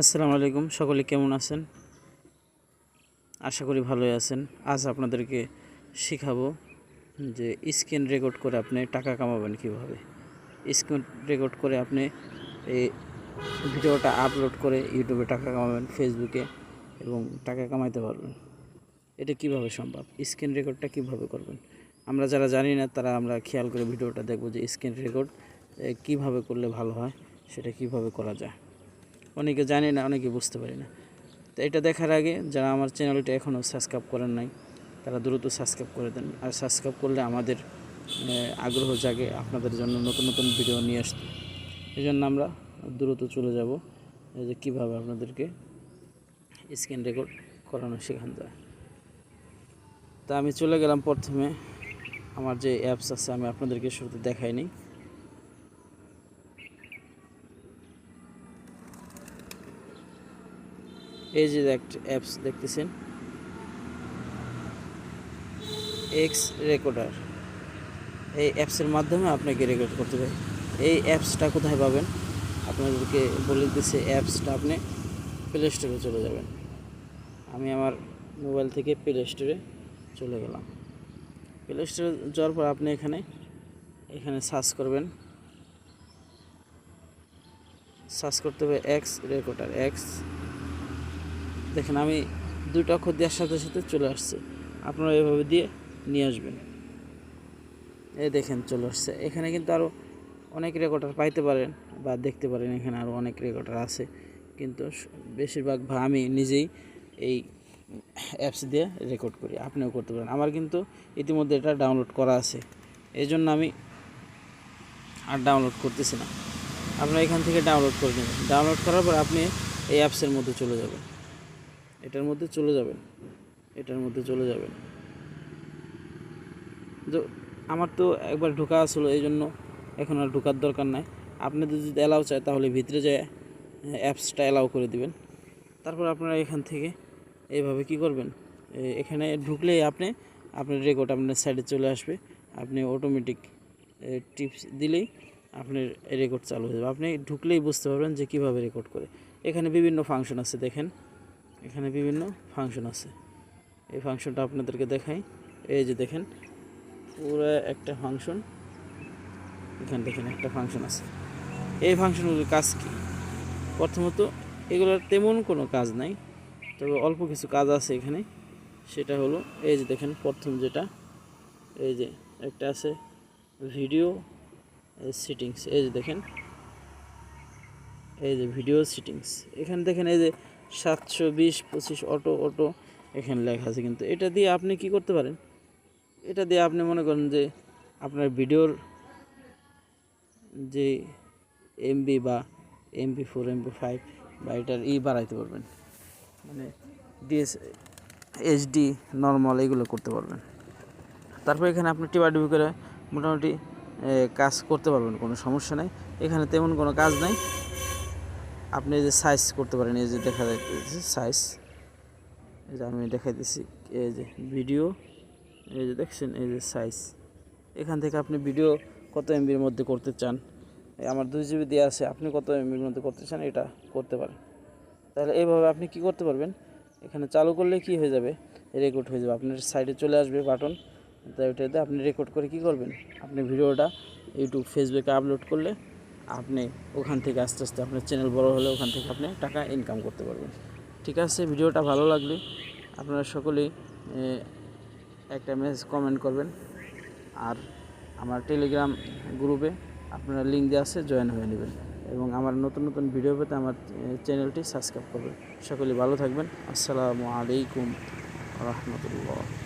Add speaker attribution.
Speaker 1: আসসালামু আলাইকুম। সকলে কেমন আছেন? আশা করি ভালোই আছেন। আজ আপনাদেরকে শেখাবো যে স্ক্রিন রেকর্ড করে আপনি টাকা কামাবেন কীভাবে। স্ক্রিন রেকর্ড করে আপনি এই ভিডিওটা আপলোড করে ইউটিউবে টাকা কামাবেন, ফেসবুকে এবং টাকা কামাইতে পারবেন। এটা কীভাবে সম্ভব? স্ক্রিন রেকর্ডটা কীভাবে করবেন? আমরা যারা জানি না, তারা আমরা খেয়াল করে ভিডিওটা দেখব যে স্ক্রিন রেকর্ড কীভাবে করলে ভালো হয়, সেটা কীভাবে করা যায়। অনেকে জানে না, অনেকে বুঝতে পারি না। তো এটা দেখার আগে যারা আমার চ্যানেলটা এখনও সাবস্ক্রাইব করেন নাই, তারা দ্রুত সাবস্ক্রাইব করে দেন। আর সাবস্ক্রাইব করলে আমাদের আগ্রহ জাগে আপনাদের জন্য নতুন নতুন ভিডিও নিয়ে আসতে। এই জন্য আমরা দ্রুত চলে যাব। যে কীভাবে আপনাদেরকে স্ক্রিন রেকর্ড করানো শেখানো যায়। তা আমি চলে গেলাম প্রথমে। আমার যে অ্যাপস আছে, আমি আপনাদেরকে শুরুতে দেখাইনি। এই যে অ্যাপস দেখতেছেন। এক্স রেকর্ডার এই অ্যাপসের মাধ্যমে আপনাকে রেকর্ড করতে পারে। এই অ্যাপসটা কোথায় পাবেন? আপনাদেরকে বলে দিচ্ছে অ্যাপসটা আপনি প্লে স্টোরে চলে যাবেন। আমি আমার মোবাইল থেকে প্লে স্টোরে চলে গেলাম। প্লে স্টোরে যাওয়ার পর আপনি এখানে এখানে সার্চ করবেন। সার্চ করতে হবে এক্স রেকর্ডার এক্স দেখেন, আমি দুটো অক্ষর দেওয়ার সাথে সাথে চলে আসছে। আপনারা এভাবে দিয়ে নিয়ে আসবেন। এই দেখেন, চলে আসছে। এখানে কিন্তু আরও অনেক রেকর্ডার পাইতে পারেন বা দেখতে পারেন, এখানে আরও অনেক রেকর্ডার আছে। কিন্তু বেশিরভাগ ভা, আমি নিজেই এই অ্যাপস দিয়ে রেকর্ড করি। আপনিও করতে পারেন। আমার কিন্তু ইতিমধ্যে এটা ডাউনলোড করা আছে। এই জন্য আমি আর ডাউনলোড করতেছি না। আপনারা এখান থেকে ডাউনলোড করে নেবেন। ডাউনলোড করার পর আপনি এই অ্যাপসের মধ্যে চলে যাবেন। এটার মধ্যে চলে যাবেন। এটার মধ্যে চলে যাবেন। তো আমার তো একবার ঢোকা আসলো, এই জন্য এখন আর ঢোকার দরকার নাই। আপনাদের যদি অ্যালাউ চায়, তাহলে ভিতরে যায় অ্যাপসটা অ্যালাউ করে দিবেন। তারপর আপনারা এখান থেকে এইভাবে কি করবেন? এখানে ঢুকলেই আপনি, আপনার রেকর্ড আপনার সাইডে চলে আসবে। আপনি অটোমেটিক টিপস দিলেই আপনার রেকর্ড চালু হয়ে যাবে। আপনি ঢুকলেই বুঝতে পারবেন যে কীভাবে রেকর্ড করে। এখানে বিভিন্ন ফাংশন আছে, দেখেন। এখানে বিভিন্ন ফাংশন আছে। এই ফাংশনটা আপনাদেরকে দেখাই। এই যে দেখেন, পুরো একটা ফাংশন। এখানে দেখেন একটা ফাংশন আছে। এই ফাংশনগুলোর কাজ কী? প্রথমত, এগুলোর তেমন কোনো কাজ নাই, তবে অল্প কিছু কাজ আছে এখানে। সেটা হলো, এই যে দেখেন, প্রথম যেটা, এই যে একটা আছে ভিডিও সিটিংস। এই যে দেখেন, এই যে ভিডিও সিটিংস। এখানে দেখেন, এই যে সাতশো বিশ, পঁচিশ অটো অটো এখানে লেখা আছে। কিন্তু এটা দিয়ে আপনি কি করতে পারেন? এটা দিয়ে আপনি মনে করেন যে আপনার ভিডিওর যে এমবি বা এমবি ফোর এমবি ফাইভ বা এটার ই বাড়াইতে পারবেন। মানে ডিএস এইচডি নর্মাল এগুলো করতে পারবেন। তারপর এখানে আপনি টিপাটিপি করে মোটামুটি কাজ করতে পারবেন, কোনো সমস্যা নেই। এখানে তেমন কোনো কাজ নাই। আপনি যে সাইজ করতে পারেন, এই যে দেখা যাচ্ছে সাইজ এই যে আমি দেখাই দিচ্ছি এই যে ভিডিও এই যে দেখছেন, এই যে সাইজ এখান থেকে আপনি ভিডিও কত এমবির মধ্যে করতে চান? আমার দুই জিবি দেওয়া আছে, আপনি কত এমবির মধ্যে করতে চান, এটা করতে পারেন। তাহলে এইভাবে আপনি কি করতে পারবেন? এখানে চালু করলে কি হয়ে যাবে? রেকর্ড হয়ে যাবে। আপনার সাইডে চলে আসবে বাটন তাই ওটাতে আপনি রেকর্ড করে কি করবেন? আপনি ভিডিওটা ইউটিউব ফেসবুকে আপলোড করলে আপনি ওখান থেকে আস্তে আস্তে আপনার চ্যানেল বড় হলে ওখান থেকে আপনি টাকা ইনকাম করতে পারবেন। ঠিক আছে? ভিডিওটা ভালো লাগলে আপনারা সকলেই একটা মেসেজ কমেন্ট করবেন। আর আমার টেলিগ্রাম গ্রুপে আপনারা লিঙ্ক দেওয়া আছে জয়েন হয়ে নেবেন। এবং আমার নতুন নতুন ভিডিও পেতে আমার চ্যানেলটি সাবস্ক্রাইব করবেন। সকলেই ভালো থাকবেন। আসসালামু আলাইকুম রহমতুল্লাহ।